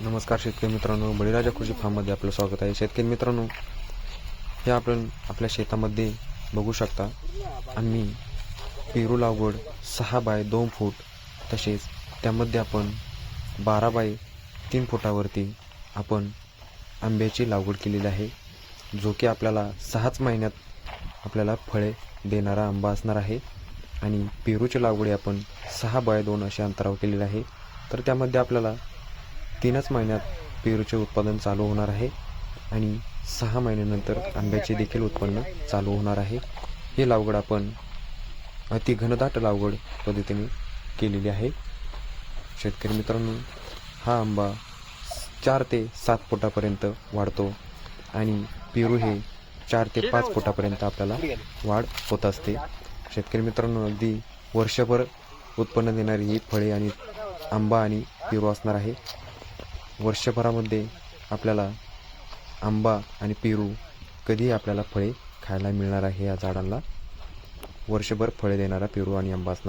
नमस्कार शेतकरी मित्रांनो. बळीराजा कृषी फार्ममध्ये आपलं स्वागत आहे. शेतकरी मित्रांनो हे आपण आपल्या शेतामध्ये बघू शकता. आम्ही पेरू लागवड सहा बाय दोन फूट तसेच त्यामध्ये आपण बारा बाय तीन फुटावरती आपण आंब्याची लागवड केलेली आहे जो की आपल्याला सहाच महिन्यात आपल्याला फळे देणारा आंबा असणार आहे. आणि पेरूची लागवड आपण सहा बाय दोन अशा अंतरावर केलेली आहे. तर त्यामध्ये आपल्याला तीनच महिन्यात पेरूचे उत्पादन चालू होणार आहे आणि सहा महिन्यानंतर आंब्याचे देखील उत्पन्न चालू होणार आहे. ही लागवड आपण अति घनदाट लागवड पद्धतीने केलेली आहे. शेतकरी मित्रांनो हा आंबा चार ते सात फुटापर्यंत वाढतो आणि पेरू हे चार ते पाच फुटापर्यंत आपल्याला वाढ होत असते. शेतकरी मित्रांनो अगदी वर्षभर उत्पन्न देणारी ही फळे आणि आंबा आणि पेरू असणार आहे. वर्षभरामध्ये आपल्याला आंबा आणि पेरू कधीही आपल्याला फळे खायला मिळणार आहे या झाडांना. वर्षभर फळे देणारा पेरू आणि आंबा असणार.